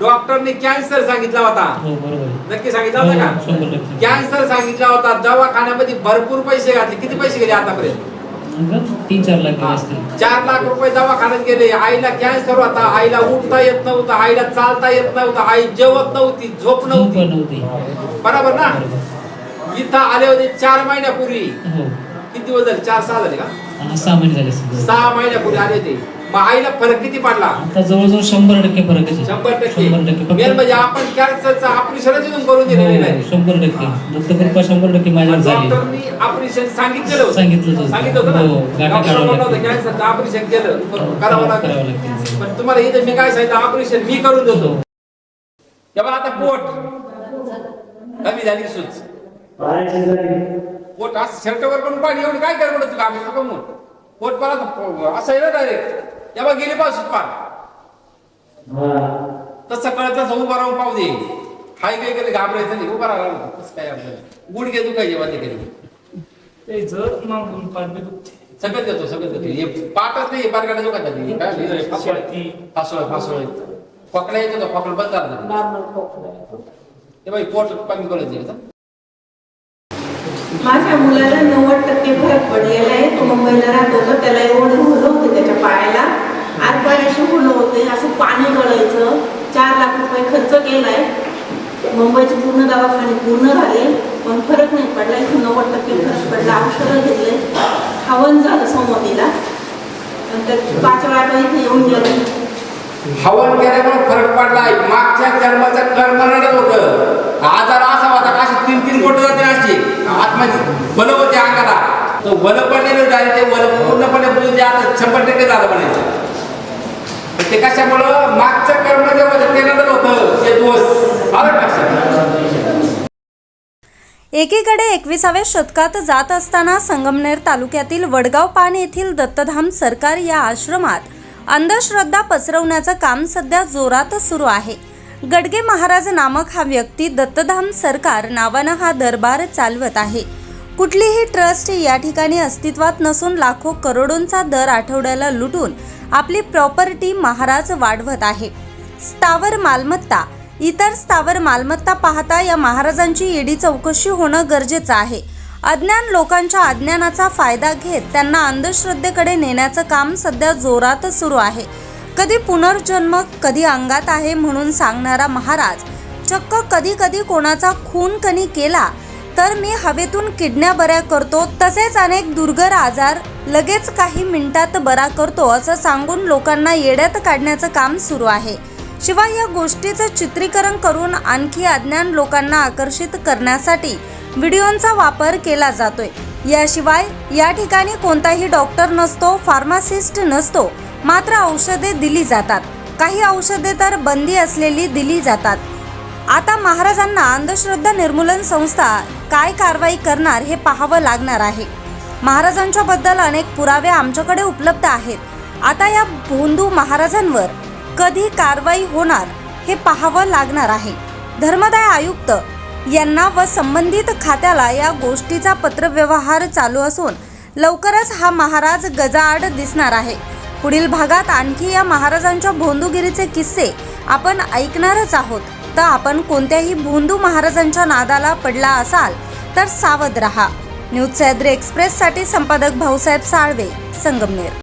डॉक्टरने कॅन्सर सांगितला होता. हो बरोबर आहे. नक्की सांगितला होता हो, का? शंभर टक्के. कॅन्सर सांगितला होता. दवाखान्यामध्ये भरपूर पैसे घातले. किती पैसे गेले आतापर्यंत? तीन चार लाख असतील. चार लाख रुपये दवाखान्यात गेले. आईला कॅन्सर होता. आईला उठता येत नव्हतं. आईला चालता येत नव्हतं. आई जेवत नव्हती. झोप झोप नव्हती. नव्हती. बरोबर ना? बरोबर. इथं आले होते चार महिन्यापूर्वी. हो. किती दिवस झाले? चार सहा झाले का? आणि सहा महिने झाले. सहा महिन्यापूर्वी आले होते. आईला फरक किती पडला? आता जवळजवळ शंभर टक्के फरक आहे. शंभर टक्के. शंभर टक्के. मेन म्हणजे आपण कॅन्सरचं ऑपरेशनच इथून करून दिलेलं हो, नाही शंभर टक्के. दत्तकृपा शंभर टक्के माझ्यावर झाली. डॉक्टरनी ऑपरेशन सांगितलेलं होतं. सांगितलं होतं. सांगितलं होतं हो, ना गाठी डॉक्टर काढावं म्हणलं होतं लागतील. कॅन्सरचं ऑपरेशन केलं. पण हो, करावं करावं लागतील. पण तुम्हाला इथं मी काय सांगितलं? ऑपरेशन मी करून देतो. तेव्हा आता पोट. कमी झाली सूच. पोट असं शर्टवर पण पाणी एवढं काय कर म्हणत तुला आम्ही पोट मला असं आहे ना तेव्हा गेली पासून पार. तसं कळत तसं उभा राहून पाहू दे. हायवे गेले घाबरायचं नाही. उभा राहिला कसं काय आपल्याला? दुखायचे ते जर मागून पाडवे दुखते सगळं देतो सगळं देतो. हे पाठच नाही बारकाडा दुखत नाही काय? हे फासोळ. फासोळ येतो तो खोकला बंद झाला. ते बाई पोट कमी करायचं का माझ्या मुलाला नव्वद टक्के फरक पडलेला आहे. तो मुंबईला राहत होता. त्याला एवढं होलं होतं त्याच्या पायाला. आज पायाशी होलं होते. असं पाणी गळायचं. चार लाख रुपये खर्च केलाय. मुंबईचे पूर्ण दवाखाने पूर्ण झाले. पण फरक नाही पडला. इथं नव्वद टक्के फरक पडला. औषधं घेतले. हवन झालं समोतीला. आणि पाच वेळा इथे येऊन गेलं. हवन केल्यामुळे फरक पडलाय. मागच्या जन्माचा कर्म नडत होतं. आजार असा होता का तीन तीन बोट तो बल पडलेलं झाले ते बल पूर्णपणे बोलून ते आता शंभर टक्के झालं म्हणायचं. ते कशामुळं? मागचं कर्म जे होतं ते नडत होतं ते दोष. आलं का लक्षात? एकीकडे एकविसाव्या शतकात जात असताना संगमनेर तालुक्यातील वडगाव पान येथील दत्तधाम सरकार या आश्रमात अंधश्रद्धा पसरवण्याचं काम सध्या जोरात सुरू आहे. गडगे महाराज नामक हा व्यक्ती दत्तधाम सरकार नावानं हा दरबार चालवत आहे. कुठलीही ट्रस्ट या ठिकाणी अस्तित्वात नसून लाखो करोडोंचा दर आठवड्याला लुटून आपली प्रॉपर्टी महाराज वाढवत आहे. स्थावर मालमत्ता इतर स्थावर मालमत्ता पाहता या महाराजांची ईडी चौकशी होणं गरजेचं आहे. अज्ञान लोकांच्या अज्ञानाचा फायदा घेत त्यांना अंधश्रद्धेकडे नेण्याचं काम सध्या जोरात सुरू आहे. कधी पुनर्जन्म कधी अंगात आहे म्हणून सांगणारा महाराज चक्क कधी कधी कोणाचा खून कणी केला तर मी हवेतून किडण्या बऱ्या करतो तसेच अनेक दुर्गर आजार लगेच काही मिनिटात बरा करतो असं सांगून लोकांना येड्यात काढण्याचं काम सुरू आहे. शिवाय या गोष्टीचं चित्रीकरण करून आणखी अज्ञान लोकांना आकर्षित करण्यासाठी व्हिडिओंचा वापर केला जातोय. याशिवाय या ठिकाणी कोणताही डॉक्टर नसतो फार्मासिस्ट नसतो मात्र औषधे दिली जातात. काही औषधे तर बंदी असलेली दिली जातात. आता महाराजांना अंधश्रद्धा निर्मूलन संस्था काय कारवाई करणार हे पाहावं लागणार आहे. महाराजांच्या बद्दल अनेक पुरावे आमच्याकडे उपलब्ध आहेत. आता या भोंदू महाराजांवर कधी कारवाई होणार हे पाहावं लागणार आहे. धर्मदाय आयुक्त यांना व संबंधित खात्याला या गोष्टीचा पत्रव्यवहार चालू असून लवकरच हा महाराज गजाआड दिसणार आहे. पुढील भागात आणखी या महाराजांच्या भोंदूगिरीचे किस्से आपण ऐकणारच आहोत. तर आपण कोणत्याही भोंदू महाराजांच्या नादाला पडला असाल तर सावध रहा. न्यूज सह्याद्री एक्सप्रेससाठी संपादक भाऊसाहेब साळवे संगमनेर.